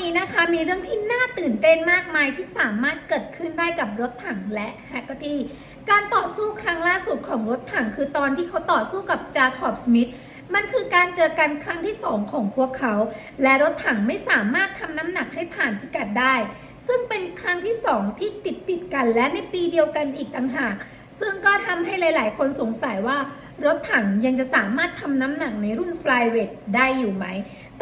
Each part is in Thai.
นี้นะคะมีเรื่องที่น่าตื่นเต้นมากมายที่สามารถเกิดขึ้นได้กับรถถังและแฮกเกอร์ตี้การต่อสู้ครั้งล่าสุดของรถถังคือตอนที่เขาต่อสู้กับจาคอบสมิธมันคือการเจอกันครั้งที่สองของพวกเขา และรถถังไม่สามารถทำน้ำหนักให้ผ่านพิกัดได้ ซึ่งเป็นครั้งที่สองที่ติดติดกันและในปีเดียวกันอีกต่างหาก ซึ่งก็ทำให้หลาย ๆ คนสงสัยว่ารถถังยังจะสามารถทำน้ำหนักในรุ่นฟลายเวทได้อยู่ไหม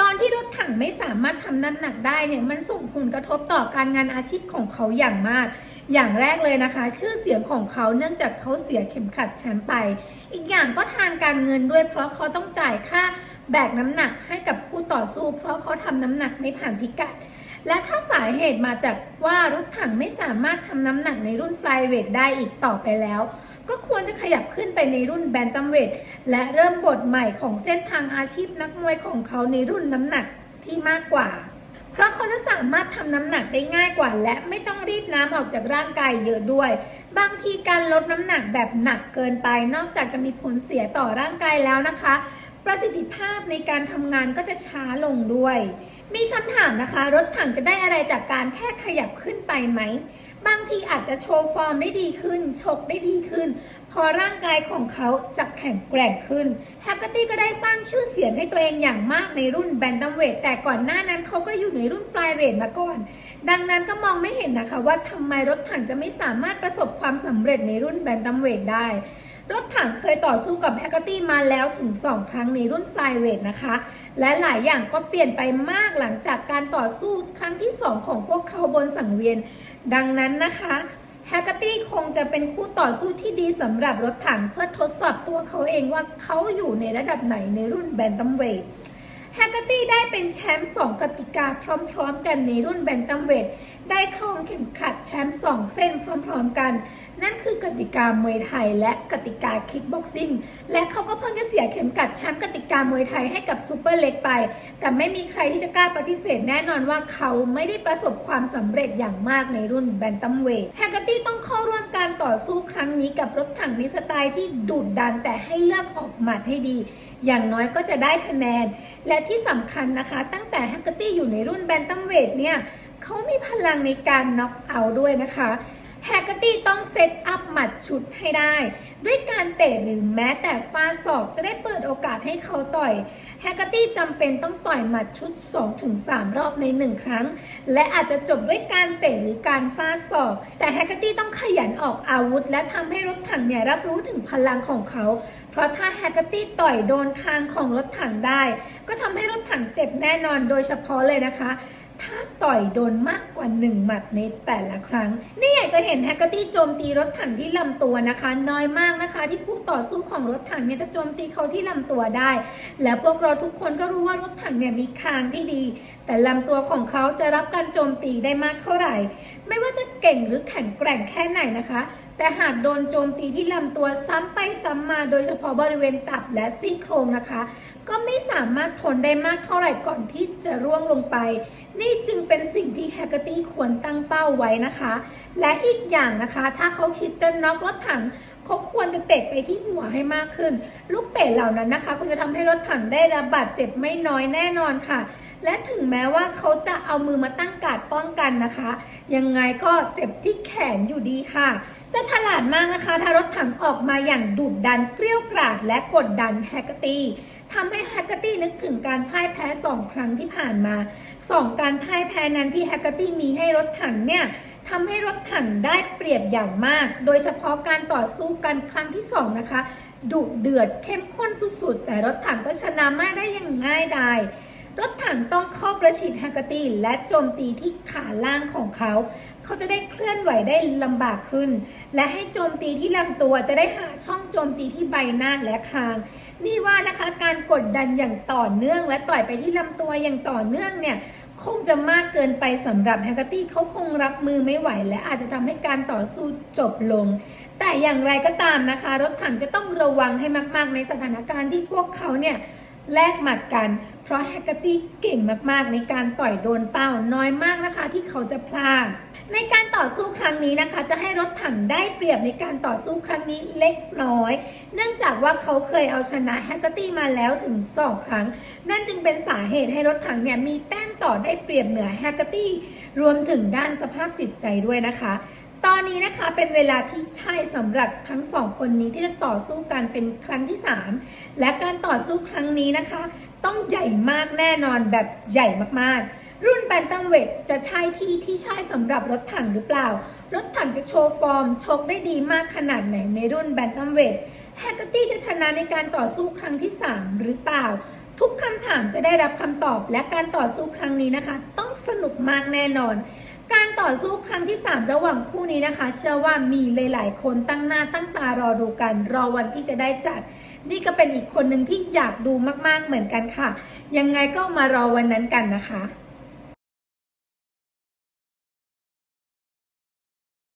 ตอนที่รถถังไม่สามารถทำน้ำหนักได้เนี่ยมันส่งผลกระทบต่อการงานอาชีพของเขาอย่างมาก อย่างแรกเลยนะคะ ชื่อเสียงของเขาเนื่องจากเขาเสียเข็มขัดแชมป์ไป อีกอย่างก็ทางการเงินด้วยเพราะเขาต้องจ่ายค่าแบกน้ำหนักให้กับคู่ต่อสู้ เพราะเขาทำน้ำหนักไม่ผ่านพิกัด และถ้าสาเหตุมาจากว่ารถถังไม่สามารถทำน้ำหนักในรุ่นฟลายเวทได้อีกต่อไปแล้ว ก็ควรจะขยับขึ้นไปในรุ่นแบนตัมเวทและเริ่มบทใหม่ของเส้นทางอาชีพนักมวยของเขาในรุ่นน้ำหนักที่มากกว่า เพราะเขาจะสามารถทำน้ำหนักได้ง่ายกว่า และไม่ต้องรีดน้ำออกจากร่างกายเยอะด้วย บางทีการลดน้ำหนักแบบหนักเกินไป นอกจากจะมีผลเสียต่อร่างกายแล้วนะคะ ประสิทธิภาพในการทำงานก็จะช้าลงด้วย มีคำถามนะคะ รถถังจะได้อะไรจากการแค่ขยับขึ้นไปไหม บางทีอาจจะโชว์ฟอร์มได้ดีขึ้น ชกได้ดีขึ้น พอร่างกายของเขาจะแข็งแกร่งขึ้นแฮกเกอร์ตี้ก็ได้สร้างชื่อเสียงให้ตัวเองอย่างมากในรุ่นแบนตัมเวทแต่ก่อนหน้านั้นเขาก็อยู่ในรุ่นฟลายเวทมาก่อน ดังนั้นก็มองไม่เห็นนะคะว่าทำไมรถถังจะไม่สามารถประสบความสำเร็จในรุ่นแบนตัมเวทได้ รถถังเคยต่อสู้กับแฮกเกอร์ตี้มาแล้วถึง 2 ครั้งในรุ่นฟเวทนะคะ และหลายอย่างก็เปลี่ยนไปมากหลังจากการต่อสู้ครั้งที่ 2 ของพวกเขาบนสังเวียน ดังนั้นนะคะแฮกเกอร์ตี้คงจะเป็นคู่ต่อสู้ที่ดีสำหรับรถถังเพื่อทดสอบตัวเขาเองว่าเขาอยู่ในระดับไหนในรุ่นแบนตัมเวท แฮกเกอร์ตี้ได้เป็นแชมป์2กติกาพร้อมๆ กันในรุ่นแบนตัมเวทได้ครองเข็มขัดแชมป์2เส้นพร้อมๆกัน นั่นคือกติกามวยไทยและกติกาคิกบ็อกซิ่งและเขาก็เพิ่งจะเสียเข็มขัดแชมป์กติกามวยไทยให้กับซูเปอร์เล็กไป แต่ไม่มีใครที่จะกล้าปฏิเสธแน่นอนว่าเขาไม่ได้ประสบความสำเร็จอย่างมากในรุ่นแบนตัมเวทแฮกเกอร์ตี้ต้องเข้าร่วมการต่อสู้ครั้งนี้กับรถถังในสไตล์ที่ดุดันแต่ให้เลือกออกหมัดให้ดี อย่างน้อยก็จะได้คะแนนและที่สำคัญนะคะ ตั้งแต่แฮกเกอร์ตี้อยู่ในรุ่นแบนตัมเวทเนี่ยเขามีพลังในการน็อกเอาด้วยนะคะ แฮกเกอร์ตี้ต้องเซตอัพหมัดชุดให้ได้ ด้วยการเตะหรือแม้แต่ฟาศอกจะได้เปิดโอกาสให้เขาต่อยแฮกเกอร์ตี้จำเป็นต้องต่อยหมัดชุด 2-3 รอบใน 1 ครั้ง และอาจจะจบด้วยการเตะหรือการฟาศอก แต่แฮกเกอร์ตี้ต้องขยันออกอาวุธ และทำให้รถถังเนี่ยรับรู้ถึงพลังของเขา เพราะถ้าแฮกเกอร์ตี้ต่อยโดนคางของรถถังได้ ก็ทำให้รถถังเจ็บแน่นอนโดยเฉพาะเลยนะคะ ถ้าต่อยโดนมากกว่า 1 หมัดในแต่ละครั้ง นี่อยากจะเห็นแฮกเกอร์ตี้โจมตีรถถังที่ลำตัวนะคะ น้อยมากนะคะ ที่คู่ต่อสู้ของรถถังเนี่ยจะโจมตีเขาที่ลำตัวได้ และพวกเราทุกคนก็รู้ว่ารถถังเนี่ยมีคางที่ดี แต่ลำตัวของเขาจะรับการโจมตีได้มากเท่าไหร่ ไม่ว่าจะเก่งหรือแข็งแกร่งแค่ไหนนะคะ แต่หากโดนโจมตีที่ลำตัวซ้ำไปซ้ำมาโดยเฉพาะบริเวณตับและซี่โครงนะคะ ก็ไม่สามารถทนได้มากเท่าไหร่ก่อนที่จะร่วงลงไป นี่จึงเป็นสิ่งที่แฮกเกอร์ตี้ควรตั้งเป้าไว้นะคะ และอีกอย่างนะคะ ถ้าเขาคิดจะน็อกรถถัง เขาควรจะเตะไปที่หัวให้มากขึ้น ลูกเตะเหล่านั้นนะคะคงจะทำให้รถถังได้รับบาดเจ็บไม่น้อยแน่นอนค่ะ และถึงแม้ว่าเขาจะเอามือมาตั้งการดป้องกันนะคะ ยังไงก็เจ็บที่แขนอยู่ดีค่ะ จะฉลาดมากนะคะ ถ้ารถถังออกมาอย่างดุดันเกลี้ยวกราดและกดดันแฮกตี ทำให้แฮกเกอร์ตี้นึกถึงการพ่ายแพ้ 2 ครั้งที่ผ่านมา 2 การพ่ายแพ้นั้นที่แฮกเกอร์ตี้มีให้รถถังเนี่ยทำให้รถถังได้เปรียบอย่างมาก โดยเฉพาะการต่อสู้กันครั้งที่ 2 นะคะ ดุเดือดเข้มข้นสุดๆ แต่รถถังก็ชนะมาได้อย่างง่ายดาย รถถังต้องเข้าประชิดแฮกเกอร์ตี้และโจมตีที่ขาล่างของเขา เขาจะได้เคลื่อนไหวได้ลำบากขึ้น และให้โจมตีที่ลำตัวจะได้หาช่องโจมตีที่ใบหน้าและคาง นี่ว่านะคะการกดดันอย่างต่อเนื่องและต่อยไปที่ลำตัวอย่างต่อเนื่องเนี่ยคงจะมากเกินไปสำหรับแฮกเกอร์ตี้เขาคงรับมือไม่ไหว และอาจจะทำให้การต่อสู้จบลง แต่อย่างไรก็ตามนะคะ รถถังจะต้องระวังให้มาก ๆ ในสถานการณ์ที่พวกเขาเนี่ย แลกหมัดกัน เพราะแฮกเกอร์ตี้เก่งมากๆ ในการต่อยโดนเป้าน้อยมากนะคะที่เขาจะพลาด ในการต่อสู้ครั้งนี้นะคะ จะให้รถถังได้เปรียบในการต่อสู้ครั้งนี้เล็กน้อย เนื่องจากว่าเขาเคยเอาชนะแฮกเกอร์ตี้มาแล้วถึง 2 ครั้ง นั่นจึงเป็นสาเหตุให้รถถังเนี่ยมีแต้มต่อได้เปรียบเหนือแฮกเกอร์ตี้รวมถึงด้านสภาพจิตใจด้วยนะคะ ตอนนี้นะคะเป็นเวลาที่ใช่สำหรับทั้งสองคนนี้ที่จะต่อสู้กันเป็นครั้งที่ 3 และการต่อสู้ครั้งนี้นะคะ ต้องใหญ่มากแน่นอนแบบใหญ่มากๆ รุ่นแบนตัมเวทจะใช่ที่ที่ใช่สำหรับรถถังหรือเปล่า รถถังจะโชว์ฟอร์มชกได้ดีมากขนาดไหนในรุ่นแบนตัมเวทแฮกเกอร์ตี้จะชนะในการต่อสู้ครั้งที่ 3 หรือเปล่าทุกคำถามจะได้รับคำตอบและการต่อสู้ครั้งนี้นะคะ ต้องสนุกมากแน่นอน การต่อสู้ครั้งที่ 3 ระหว่างคู่นี้นะคะ เชื่อว่ามีหลาย ๆ คนตั้งหน้าตั้งตารอดูกันรอวันที่จะได้จัด นี่ก็เป็นอีกคนหนึ่งที่อยากดูมาก ๆ เหมือนกันค่ะ ยังไงก็มารอวันนั้นกันนะคะ